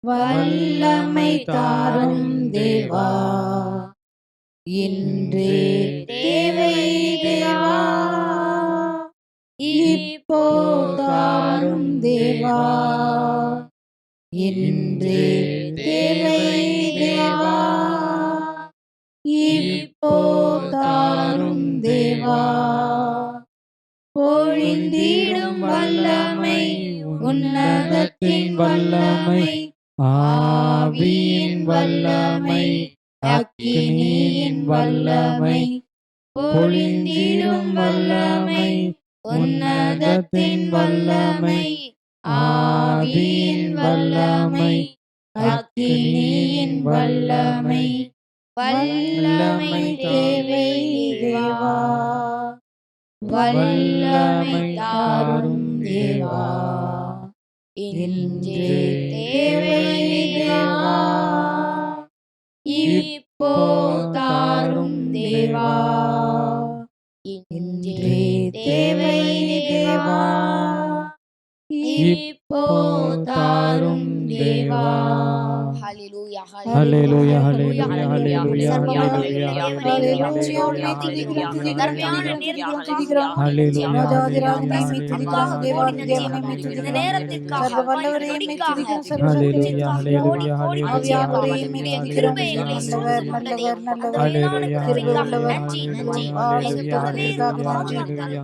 வல்லமை தாரும் தேவா. இன்றே தேவை தேவா. இப்போ தாரும் தேவா. இன்றே வல்லமை. அக்கினியின் வல்லமை. பொழிந்திடும் வல்லமை. உன்னதத்தின் வல்லமை. ஆவியின் வல்லமை. அக்கினியின் வல்லமை. வல்லமை தேவை தேவா. வல்லமை தாரும் தேவா. இன்றே தேவை இப்போ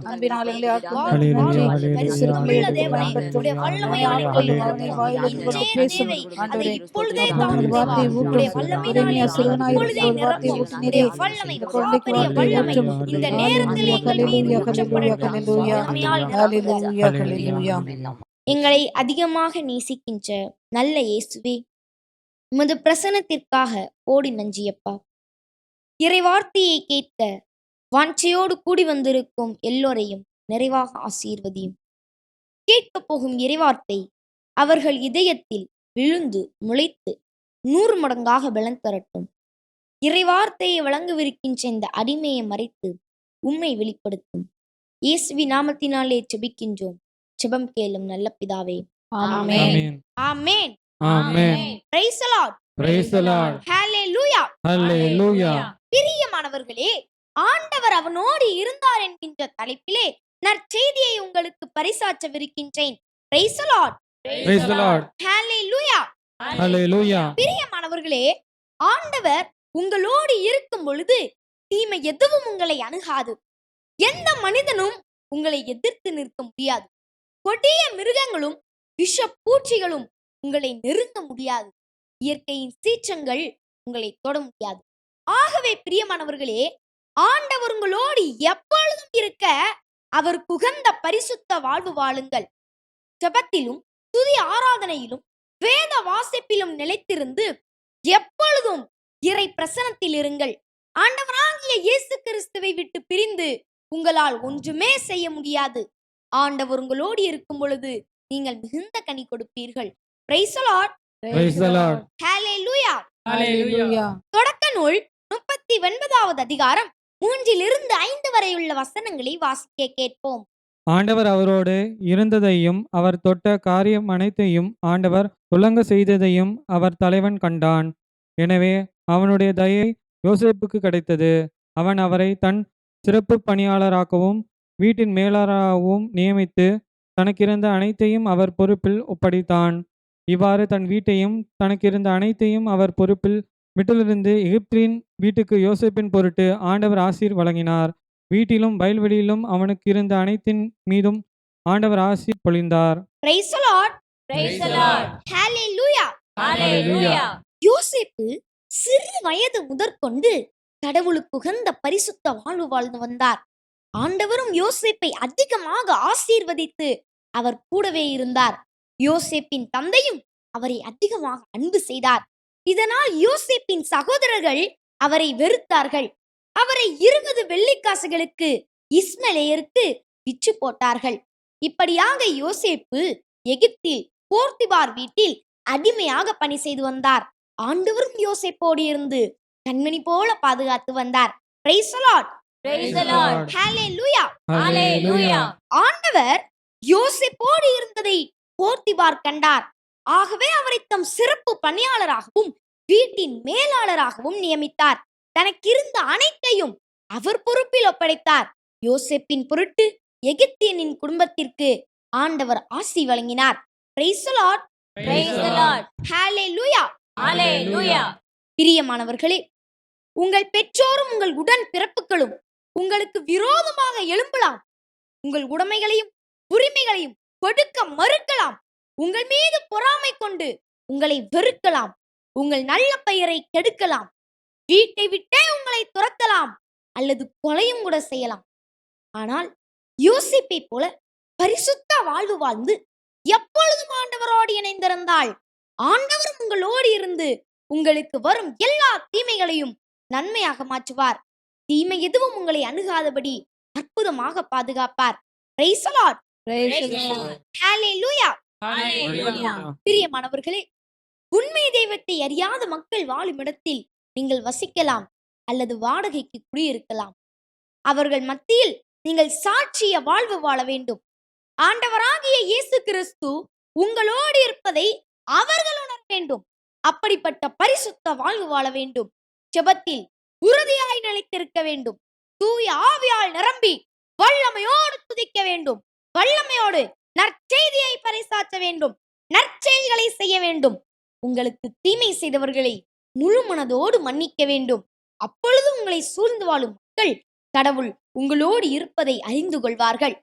அன்பினால் எங்களை இந்த நேரத்தில். எங்களை அதிகமாக நேசிக்கின்ற நல்ல இயேசுவே உமது பிரசனத்திற்காக ஓடி நஞ்சியப்பா. இறை வார்த்தையை கேட்க வாஞ்சையோடு கூடி வந்திருக்கும் எல்லோரையும் நிறைவாக ஆசீர்வதியும். கேட்கப் போகும் இறைவார்த்தை அவர்கள் இதயத்தில் விழுந்து முளைத்து நூறு மடங்காக பலன் தரட்டும். இறைவார்த்தையை வழங்கவிருக்கின்ற இந்த அடிமையை மறைத்து உண்மை வெளிப்படுத்தும். இயேசுவி நாமத்தினாலே செபிக்கின்றோம் செபம் கேளும் நல்ல பிதாவே. ஆமென். ஆமென். ஆமென். ஆமென். Praise the Lord praise the lord. Hallelujah hallelujah. பிரியமானவர்களே ஆண்டவர் அவனோடு இருந்தார் என்கின்ற தலைப்பிலே நற்செய்தியை உங்களுக்கு பரிசாற்றவிருக்கின்றேன். Price the Lord praise the lord. Hallelujah hallelujah. பிரியமானவர்களே ஆண்டவர் உங்களோடு இருக்கும் பொழுது தீமை எதுவும் உங்களை அணுகாது. எந்த மனிதனும் உங்களை எதிர்த்து நிற்க முடியாது. கொடிய மிருகங்களும் விஷ பூச்சிகளும் உங்களை நெருங்க முடியாது. இயற்கையின் சீற்றங்கள் உங்களை தொட முடியாது. ஆகவே பிரியமானவர்களே ஆண்டவர் உங்களோடு எப்பொழுதும் இருக்க அவர் குகந்த பரிசுத்த வாழ்வு வாழுங்கள். ஜெபத்திலும் துதி ஆராதனையிலும் வேத வாசிப்பிலும் நிலைத்திருந்து எப்பொழுதும் இறை பிரசனத்தில் இருங்கள். ஆண்டவராகிய இயேசு கிறிஸ்துவை விட்டு பிரிந்து உங்களால் ஒன்றுமே செய்ய முடியாது. ஆண்டவர் உங்களோடு இருக்கும் பொழுது நீங்கள் மிகுந்த கனி கொடுப்பீர்கள். தொடக்க நூல் முப்பத்தி ஒன்பதாவது அதிகாரம் மூன்றிலிருந்து ஐந்து வரையுள்ள வசனங்களை வாசிக்க கேட்போம். ஆண்டவர் அவரோடு இருந்ததையும் அவர் தொட்ட காரியம் அனைத்தையும் ஆண்டவர் துலங்க செய்ததையும் அவர் தலைவன் கண்டான். எனவே அவனுடைய தயை யோசிப்புக்கு கிடைத்தது. அவன் அவரை தன் சிறப்பு பணியாளராகவும் வீட்டின் மேலாளராகவும் நியமித்து தனக்கிருந்த அனைத்தையும் அவர் பொறுப்பில் ஒப்படைத்தான். இவ்வாறு தன் வீட்டையும் தனக்கிருந்த அனைத்தையும் அவர் பொறுப்பில் விட்டிலிருந்து எகிப்தின் வீட்டுக்கு யோசிப்பின் பொருட்டு ஆண்டவர் ஆசீர் வழங்கினார். வீட்டிலும் வயல்வெளியிலும் அவனுக்கு இருந்த அனைத்தின் மீதும் ஆண்டவர் ஆசீர் பொழிந்தார். Price Lord Praise the Lord. Hallelujah Hallelujah. யோசேப்பு சிறு வயது முதற்கொண்டு கடவுளுக்கு உகந்த பரிசுத்த வாழ்வு வாழ்ந்து வந்தார். ஆண்டவரும் யோசேப்பை அதிகமாக ஆசீர்வதித்து அவர் கூடவே இருந்தார். யோசேப்பின் தந்தையும் அவரை அதிகமாக அன்பு செய்தார். இதனால் யோசேப்பின் சகோதரர்கள் அவரை வெறுத்தார்கள். அவரை இருபது வெள்ளிக்காசுகளுக்கு இஸ்மலேயருக்கு விற்று போட்டார்கள் இப்படியாக யோசேப்பு எகிப்தில் போர்த்திபார் வீட்டில் அடிமையாக பணி செய்து வந்தார் ஆண்டவரும் யோசேப்போடு இருந்து கண்மணி போல பாதுகாத்து வந்தார் Praise the Lord. Praise the Lord. Hallelujah Hallelujah. ஆண்டவர் யோசேப்போடு இருந்ததை போர்த்திபார் கண்டார் ஆகவே அவரை தம் சிறப்பு பணியாளராகவும் வீட்டின் மேலாளராகவும் நியமித்தார் தனக்கிருந்த அனைத்தையும் அவர் பொறுப்பில் ஒப்படைத்தார் யோசேப்பின் பொருட்டு எகிப்தியனின் குடும்பத்திற்கு ஆண்டவர் ஆசி வழங்கினார் Praise the Lord. Praise the Lord. Hallelujah. Hallelujah. பிரியமானவர்களே உங்கள் பெற்றோரும் உங்கள் உடன் பிறப்புகளும் உங்களுக்கு விரோதமாக எழும்பலாம் உங்கள் உடைமைகளையும் உரிமைகளையும் கொடுக்க மறுக்கலாம் உங்கள் மீது பொறாமை கொண்டு உங்களை வெறுக்கலாம் உங்கள் நல்ல பெயரை கெடுக்கலாம் வீட்டை விட்டே உங்களை துரத்தலாம் அல்லது கொலையும் கூட செய்யலாம். ஆனால் யோசிப்பை போல பரிசுத்த வாழ்வு வாழ்ந்து எப்பொழுதும் ஆண்டவரோடு இணைந்திருந்தால் ஆண்டவரும் உங்களோடு இருந்து உங்களுக்கு வரும் எல்லா தீமைகளையும் நன்மையாக மாற்றுவார். தீமை எதுவும் உங்களை அணுகாதபடி அற்புதமாக பாதுகாப்பார். பிரியமானவர்களே உண்மை தெய்வத்தை அறியாத மக்கள் வாழும் இடத்தில் நீங்கள் வசிக்கலாம் அல்லது வாடகைக்கு குடியிருக்கலாம். அவர்கள் மத்தியில் நீங்கள் சாட்சிய வாழ்வு வாழ வேண்டும். ஆண்டவராகிய இயேசு கிறிஸ்து உங்களோடு இருப்பதை அவர்கள் உணர வேண்டும். அப்படிப்பட்ட பரிசுத்த வாழ்வு வாழ வேண்டும். ஜெபத்தில் உறுதியாய் நிலைத்திருக்க வேண்டும். தூய ஆவியால் நிரம்பி வல்லமையோடு துதிக்க வேண்டும். வல்லமையோடு நற்செய்தியை பறைசாற்ற வேண்டும். நற்செயல்களை செய்ய வேண்டும். உங்களுக்கு தீமை செய்தவர்களை முழு மனதோடு மன்னிக்க வேண்டும். அப்பொழுது உங்களை சூழ்ந்து வாழும் மக்கள் கடவுள் உங்களோடு இருப்பதை அறிந்து கொள்வார்கள்.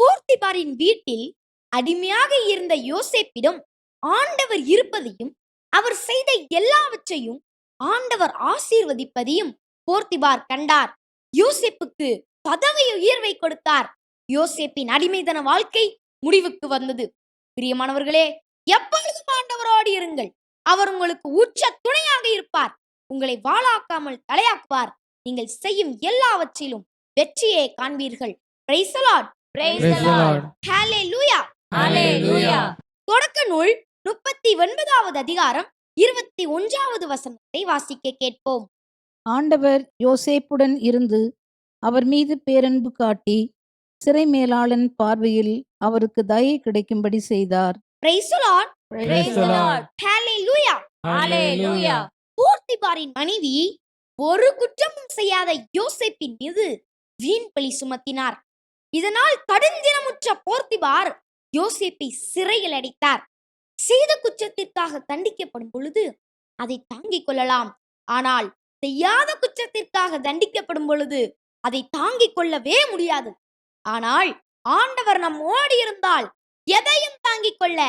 போர்த்திபாரின் வீட்டில் அடிமையாக இருந்த யோசேப்பிடம் ஆண்டவர் இருப்பதையும் அவர் செய்த எல்லாவற்றையும் ஆண்டவர் ஆசீர்வதிப்பதையும் போர்த்திபார் கண்டார். யோசேப்புக்கு பதவி உயர்வை கொடுத்தார். யோசேப்பின் அடிமைதன வாழ்க்கை முடிவுக்கு வந்தது. பிரியமானவர்களே எப்பொழுதும் ஆண்டவரோடு இருங்கள் அவர் உங்களுக்கு உச்ச துணையாக இருப்பார் உங்களை வாளாக்காமல் தலையாக்குவார் நீங்கள் செய்யும் எல்லாவற்றிலும் வெற்றியை காண்பீர்கள் the the Lord. Lord. Hallelujah. Hallelujah. தொடக்க நூல் முப்பத்தி ஒன்பதாவது அதிகாரம் இருபத்தி ஒன்றாவது வசனத்தை வாசிக்க கேட்போம் ஆண்டவர் யோசேப்புடன் இருந்து அவர் மீது பேரன்பு காட்டி சிறை மேலாளன் பார்வையில் அவருக்கு தயை கிடைக்கும்படி செய்தார். போர்த்திபாரின் மனைவி ஒரு குற்றமும் செய்யாத யோசேப்பின் மீது வீண் பழி சுமத்தினார். இதனால் கடுஞ்சினமுற்ற போர்த்திபார் யோசேப்பை சிறையில் அடைத்தார். செய்த குற்றத்திற்காக தண்டிக்கப்படும் பொழுது அதை தாங்கிக் கொள்ளலாம். ஆனால் செய்யாத குற்றத்திற்காக தண்டிக்கப்படும் பொழுது அதை தாங்கிக் கொள்ளவே முடியாது. ஆனால் ஆண்டவர் நம்மோடு இருந்தால் எதையும் தாங்கிக் கொள்ள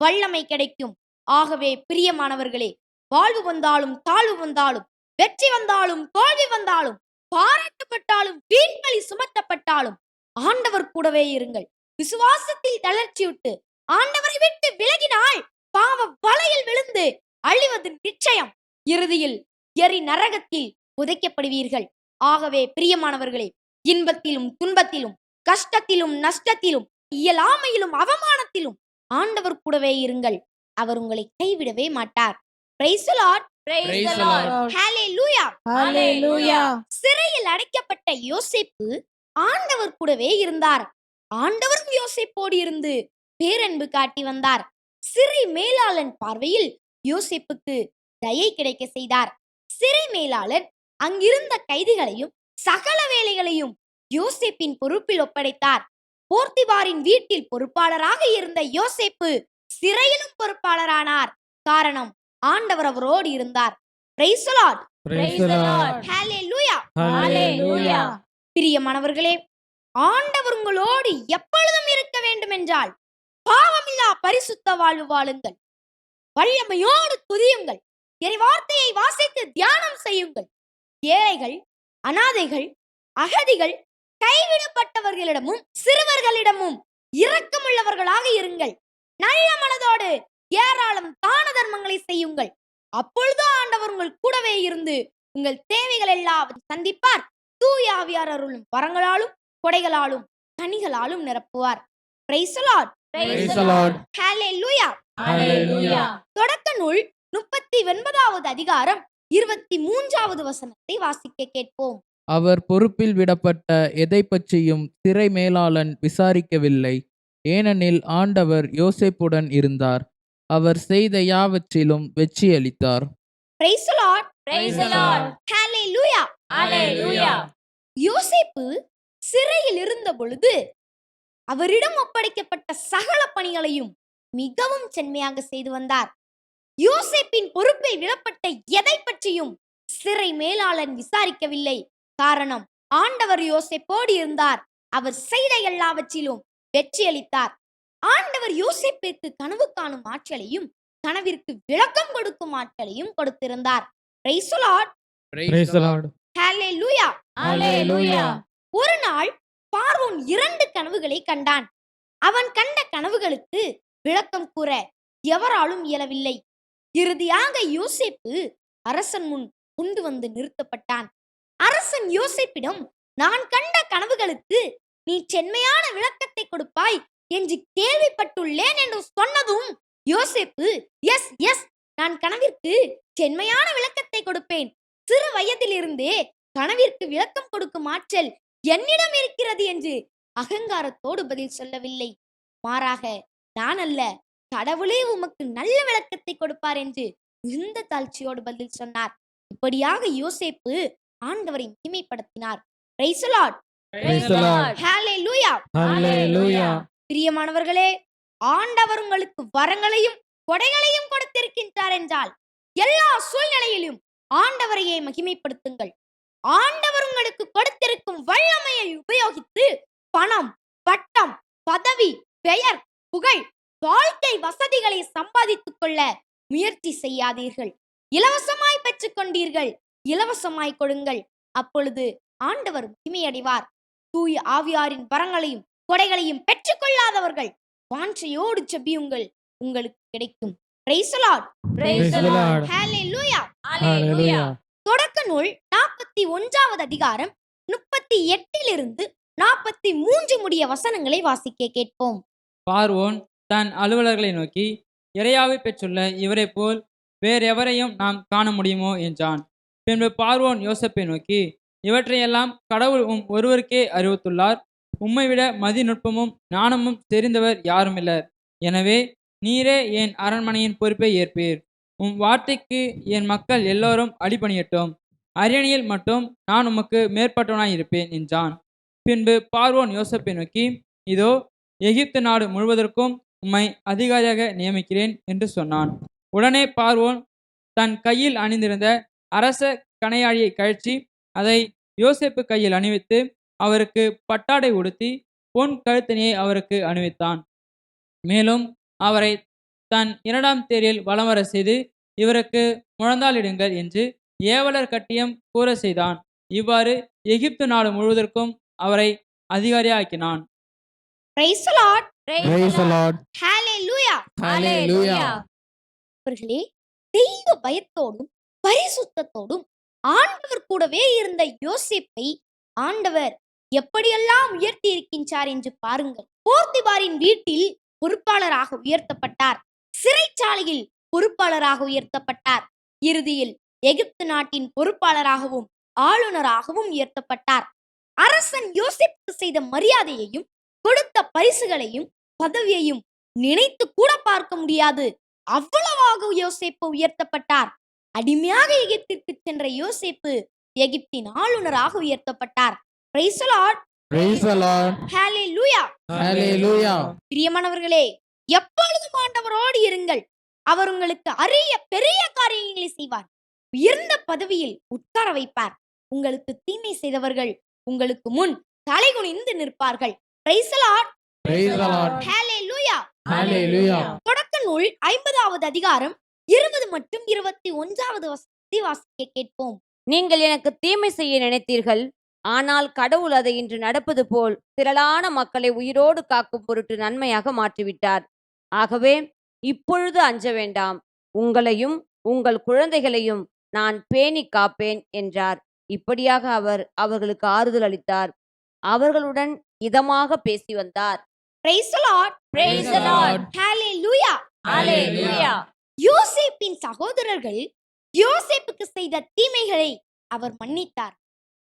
வல்லமை கிடைக்கும். ஆகவே பிரியமானவர்களே வாழ்வு வந்தாலும் தாழ்வு வந்தாலும் வெற்றி வந்தாலும் தோல்வி வந்தாலும் பாராட்டப்பட்டாலும் வீண்களி சுமத்தப்பட்டாலும் ஆண்டவர் கூடவே இருங்கள். விசுவாசத்தில் தளர்ச்சியுட்டு ஆண்டவரை விட்டு விலகினால் பாவ வலையில் விழுந்து அழிவது நிச்சயம் இறுதியில் எரி நரகத்தில் புதைக்கப்படுவீர்கள். ஆகவே பிரியமானவர்களே இன்பத்திலும் துன்பத்திலும் கஷ்டத்திலும் நஷ்டத்திலும் இயலாமையிலும் அவமானத்திலும் ஆண்டவர் கூடவே இருங்கள். அவர் உங்களை கைவிடவே மாட்டார். Praise the Lord. Praise the Lord. Hallelujah. ஹalleluya சிறையில் அடைக்கப்பட்ட யோசேப்பு ஆண்டவர் கூடவே இருந்தார். ஆண்டவரும் யோசேப்போடு இருந்து பேரன்பு காட்டி வந்தார். சிறை மேலாளன் பார்வையில் யோசேப்புக்கு தயை கிடைக்க செய்தார். சிறை மேலாளர் அங்கிருந்த கைதிகளையும் சகல வேலைகளையும் யோசேப்பின் பொறுப்பில் ஒப்படைத்தார். போர்த்திபாரின் வீட்டில் பொறுப்பாளராக இருந்த யோசேப்பு சிறையிலும் பொறுப்பாளரானார். காரணம் ஆண்டவர் அவரோடு இருந்தார். பிரியமானவர்களே ஆண்டவர் உங்களோடு எப்பொழுதும் இருக்க வேண்டும் என்றால் பாவமில்லா பரிசுத்த வாழ்வு வாழுங்கள். வல்லமையோடு துதியுங்கள். வார்த்தையை வாசித்து தியானம் செய்யுங்கள். ஏழைகள் அனாதைகள் அகதிகள் கைவிடப்பட்டவர்களிடமும் சிறுவர்களிடமும் இரக்கமுள்ளவர்களாக இருங்கள் நல்ல மனதோடு ஏராளம் தான தர்மங்களை செய்யுங்கள் அப்பொழுது ஆண்டவர் உங்கள் கூடவே இருந்து உங்கள் தேவைகள் எல்லாம் சந்திப்பார் தூய ஆவியார் அருளும் வரங்களாலும் கொடைகளாலும் கனிகளாலும் நிரப்புவார் Praise the Lord. Praise the Lord. Hallelujah. Hallelujah. தொடக்க நூல் முப்பத்தி ஒன்பதாவது அதிகாரம் இருபத்தி மூன்றாவது வசனத்தை வாசிக்க கேட்போம் அவர் பொறுப்பில் விடப்பட்ட எதை பற்றியும் சிறை மேலாளன் விசாரிக்கவில்லை ஏனெனில் ஆண்டவர் யோசேப்புடன் இருந்தார் அவர் செய்த யாவற்றிலும் வெற்றியளித்தார் Praise the Lord. Praise the Lord. Hallelujah. Hallelujah. யோசேப்பு சிறையில் இருந்த பொழுது அவரிடம் ஒப்படைக்கப்பட்ட சகல பணிகளையும் மிகவும் செம்மையாக செய்து வந்தார் யோசேப்பின் பொறுப்பில் விடப்பட்ட எதை பற்றியும் சிறை மேலாளன் விசாரிக்கவில்லை காரணம் ஆண்டவர் யோசேப்போடு இருந்தார் அவர் செய்த எல்லாவற்றிலும் வெற்றியளித்தார் ஆண்டவர் யோசேப்பிற்கு கனவு காணும் ஆற்றலையும் கனவிற்கு விளக்கம் கொடுக்கும் ஆற்றலையும் கொடுத்திருந்தார். ஒரு நாள் பார்வோன் இரண்டு கனவுகளை கண்டான். அவன் கண்ட கனவுகளுக்கு விளக்கம் கூற எவராலும் இயலவில்லை. இறுதியாக யோசேப்பு அரசன் முன் கொண்டு வந்து நிறுத்தப்பட்டான். அரசன் யோசிப்பிடம் நான் கண்ட கனவுகளுக்கு நீ செம்மையான விளக்கத்தை கொடுப்பாய் என்று கேள்விப்பட்டுள்ளேன் என்று சொன்னதும் யோசிப்பு எஸ் எஸ் நான் கனவிற்கு செம்மையான விளக்கத்தை கொடுப்பேன். சிறு வயதிலிருந்தே கனவிற்கு விளக்கம் கொடுக்கும் ஆற்றல் என்னிடம் இருக்கிறது என்று அகங்காரத்தோடு பதில் சொல்லவில்லை. மாறாக நான் அல்ல கடவுளே உமக்கு நல்ல விளக்கத்தை கொடுப்பார் என்று மிகுந்த தாழ்ச்சியோடு பதில் சொன்னார். இப்படியாக யோசேப்பு ஆண்டவரை. Hallelujah. பிரியமானவர்களே ஆண்டவர் உங்களுக்கு வரங்களையும் கொடைகளையும் கொடுத்திருக்கின்றார் என்றால் எல்லா சூழ்நிலையிலும் ஆண்டவரையே மகிமைப்படுத்துங்கள். ஆண்டவர் உங்களுக்கு கொடுத்திருக்கும் வல்லமையை உபயோகித்து பணம் பட்டம் பதவி பெயர் புகழ் வாழ்க்கை வசதிகளை சம்பாதித்துக் கொள்ள முயற்சி செய்யாதீர்கள். இலவசமாய் பெற்றுக் கொண்டீர்கள். இலவசமாய் கொடுங்கள். அப்பொழுது ஆண்டவர் மகிமையடைவார் தூய ஆவியாரின் வரங்களையும் கொடைகளையும் பெற்றுக்கொள்ளாதவர்கள் வாஞ்சையோடு செபியுங்கள் உங்களுக்கு கிடைக்கும். தொடக்க நூல் நாற்பத்தி ஒன்றாவது அதிகாரம் முப்பத்தி எட்டிலிருந்து நாற்பத்தி மூன்று முடிய வசனங்களை வாசிக்க கேட்போம். பார்வோன் தன் அலுவலர்களை நோக்கி இறையாவை பெற்றுள்ள இவரைப் போல் வேறெவரையும் நாம் காண முடியுமோ? என்றான். பின்பு பார்வோன் யோசப்பை நோக்கி இவற்றையெல்லாம் கடவுள் உம் ஒருவருக்கே அறிவித்துள்ளார். உம்மை விட மதிநுட்பமும் ஞானமும் தெரிந்தவர் யாருமில்லர். எனவே நீரே என் அரண்மனையின் பொறுப்பை ஏற்பீர். உம் வார்த்தைக்கு என் மக்கள் எல்லோரும் அடிபணியட்டும். அரியணையில் மட்டும் நான் உமக்கு மேற்பட்டவனாய் இருப்பேன் என்றான். பின்பு பார்வோன் யோசப்பை நோக்கி இதோ எகிப்து நாடு முழுவதற்கும் உம்மை அதிகாரியாக நியமிக்கிறேன் என்று சொன்னான். உடனே பார்வோன் தன் கையில் அணிந்திருந்த அரச கணையாழியை கழற்றி அதை யோசேப்பு கையில் அணிவித்து அவருக்கு பட்டாடை உடுத்தி பொன் கழுத்தணியை அவருக்கு அணிவித்தான் மேலும் அவரை தன் இரண்டாம் தேரில் வலம் வர செய்து இவருக்கு முழந்தாளிடுங்கள் என்று ஏவலர் கட்டியம் கூற செய்தான் இவ்வாறு எகிப்து நாடு முழுவதற்கும் அவரை அதிகாரியாக்கினான் Praise the Lord. Praise the Lord. Hallelujah. Hallelujah. அவர்களே தெய்வ பயத்தோடும் பரிசுத்தத்தோடும் ஆண்டவர் கூடவே இருந்த யோசிப்பை ஆண்டவர் எப்படியெல்லாம் உயர்த்தி இருக்கின்றார் என்று பாருங்கள். போர்த்திபாரின் வீட்டில் பொறுப்பாளராக உயர்த்தப்பட்டார். சிறைச்சாலையில் பொறுப்பாளராக உயர்த்தப்பட்டார். இறுதியில் எகிப்து நாட்டின் பொறுப்பாளராகவும் ஆளுநராகவும் உயர்த்தப்பட்டார். அரசன் யோசிப்பு செய்த மரியாதையையும் கொடுத்த பரிசுகளையும் பதவியையும் நினைத்து கூட பார்க்க முடியாது. அவ்வளவாக யோசிப்பு உயர்த்தப்பட்டார். அடிமையாக எகிப்திற்கு சென்ற யோசேப்பு எகிப்தின் ஆளுநராக உயர்த்தப்பட்டார் Praise the Lord. Praise the Lord. Hallelujah. Hallelujah. பிரியமானவர்களே எப்பொழுதும் ஆண்டவரோடு இருங்கள் அவர் உங்களுக்கு அரிய பெரிய காரியங்களை செய்வார் உயர்ந்த பதவியில் உட்கார வைப்பார் உங்களுக்கு தீமை செய்தவர்கள் உங்களுக்கு முன் தலைகுனிந்து நிற்பார்கள் Praise the Lord. Praise the Lord. Hallelujah. Hallelujah. தொடக்க நூல் ஐம்பதாவது அதிகாரம் இருபது மற்றும் இருபத்தி ஒன்றாவது வசனத்தை வாசிக்க கேட்போம். நீங்கள் எனக்கு தீமை செய்ய நினைத்தீர்கள். ஆனால் கடவுள் அதை இன்று நடப்பது போல் திரளான மக்களை உயிரோடு காக்கும் பொருட்டு நன்மையாக மாற்றிவிட்டார். ஆகவே இப்பொழுது அஞ்ச வேண்டாம். உங்களையும் உங்கள் குழந்தைகளையும் நான் பேணி காப்பேன் என்றார். இப்படியாக அவர் அவர்களுக்கு ஆறுதல் அளித்தார். அவர்களுடன் இதமாக பேசி வந்தார். Praise the Lord. Praise the Lord. யோசேப்பின் சகோதரர்கள் யோசேப்புக்கு செய்த தீமைகளை அவர் மன்னித்தார்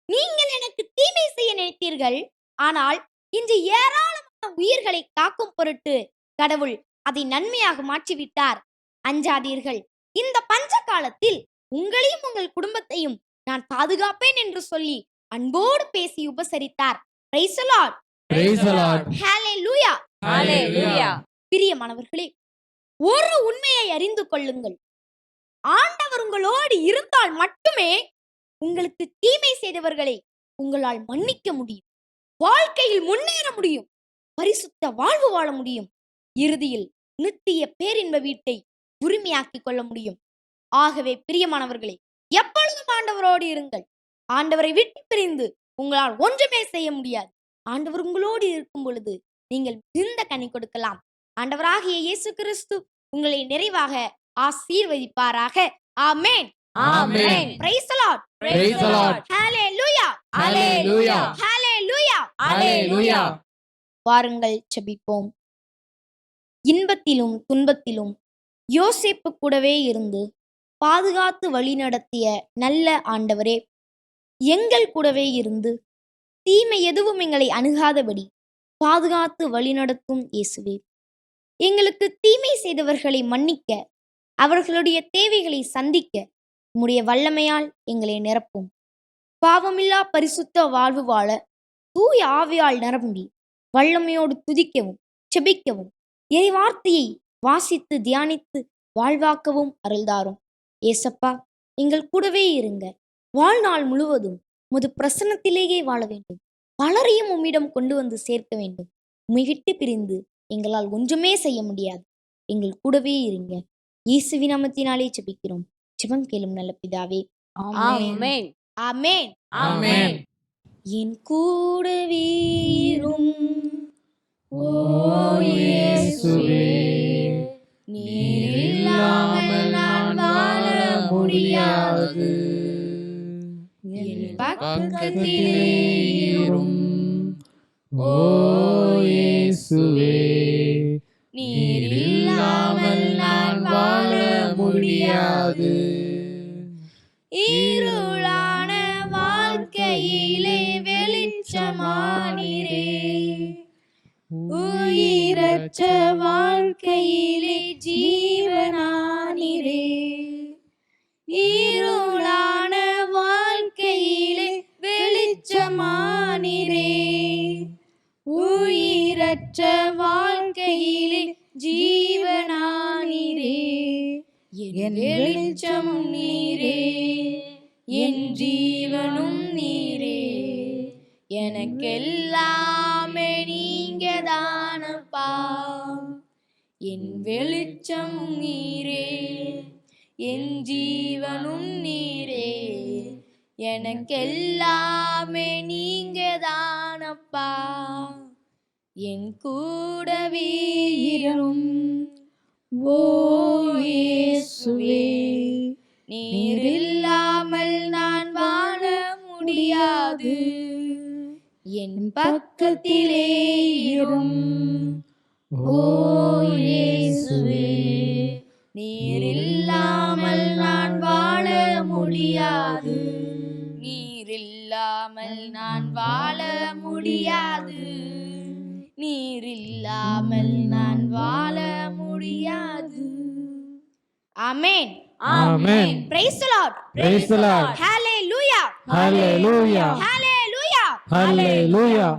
நீங்கள் எனக்கு தீமை செய்ய நினைத்தீர்கள் ஆனால் இன்று ஏராளமான உயிர்களை காக்கும் பொருட்டு கடவுள் அதை நன்மையாக மாற்றிவிட்டார் அஞ்சாதீர்கள் இந்த பஞ்ச காலத்தில் உங்களையும் உங்கள் குடும்பத்தையும் நான் பாதுகாப்பேன் என்று சொல்லி அன்போடு பேசி உபசரித்தார் Praise the Lord. Praise the Lord. Hallelujah. ஹalleluya பிரியமானவர்களே ஒரு உண்மையை அறிந்து கொள்ளுங்கள். ஆண்டவர் உங்களோடு இருந்தால் மட்டுமே உங்களுக்கு தீமை செய்தவர்களை உங்களால் மன்னிக்க முடியும். வாழ்க்கையில் முன்னேற முடியும். பரிசுத்த வாழ்வு வாழ முடியும். இறுதியில் நித்திய பேரின்ப வீட்டை உரிமையாக்கிக் கொள்ள முடியும். ஆகவே பிரியமானவர்களே எப்பொழுதும் ஆண்டவரோடு இருங்கள். ஆண்டவரை விட்டு பிரிந்து உங்களால் ஒன்றுமே செய்ய முடியாது. ஆண்டவர் உங்களோடு இருக்கும் பொழுது நீங்கள் மிகுந்த கனி கொடுக்கலாம். ஆண்டவராகிய இயேசு கிறிஸ்து உங்களை நிறைவாக ஆசீர்வதிப்பாராக. ஆமென். ஆமென். Praise the Lord Praise the Lord. Hallelujah Hallelujah. Hallelujah Hallelujah. வாருங்கள் செபிப்போம் இன்பத்திலும் துன்பத்திலும் யோசேப்பு கூடவே இருந்து பாதுகாத்து வழிநடத்திய நல்ல ஆண்டவரே எங்கள் கூடவே இருந்து தீமை எதுவும் எங்களை அணுகாதபடி பாதுகாத்து வழிநடத்தும் இயேசுவே. எங்களுக்கு தீமை செய்தவர்களை மன்னிக்க அவர்களுடைய தேவைகளை சந்திக்க உம்முடைய வல்லமையால் எங்களை நிரப்பும். பாவமில்லா பரிசுத்த வாழ்வு வாழ தூய ஆவியால் நிரம்பி வல்லமையோடு துதிக்கவும் செபிக்கவும் இறைவார்த்தையை வாசித்து தியானித்து வாழ்வாக்கவும் அருள்தாரும். ஏசப்பா எங்கள் கூடவே இருங்க. வாழ்நாள் முழுவதும் முது பிரசன்னத்திலேயே வாழ வேண்டும். பலரையும் உம்மிடம் கொண்டு வந்து சேர்க்க வேண்டும். உம்மை விட்டு பிரிந்து எங்களால் ஒன்றுமே செய்ய முடியாது. எங்கள் கூடவே இருங்க. இயேசுவி நாமத்தினாலே ஜெபிக்கிறோம். ஜெபம் கேளும் நல்ல பிதாவே. ஆமென். ஆமென். Amen. என் கூடவே இரும் ஓ இயேசுவே, நீர் இல்லாமல் நான் வாழ முடியாது. என் பக்கத்திலே இரும் ஓ இயேசுவே என் வெளிச்சமும் நீரே என் ஜீவனும் நீரே. எனக்கெல்லாமே நீங்க தானப்பா என் வெளிச்சம் நீரே என் ஜீவனும் நீரே. எனக்கெல்லாமே நீங்க தானப்பா என் கூடவே இரும் ஓ இயேசுவே நீர் இல்லாமல் நான் வாழ முடியாது. என் பக்கத்திலே இரும். ஓ இயேசுவே நீர் இல்லாமல் நான் வாழ முடியாது. நீர் இல்லாமல் நான் வாழ முடியாது. நீர் இல்லாமல் முடியாது ஆமென் Amen. Price the Lord Praise the Lord. Hallelujah Hallelujah. Hallelujah Hallelujah.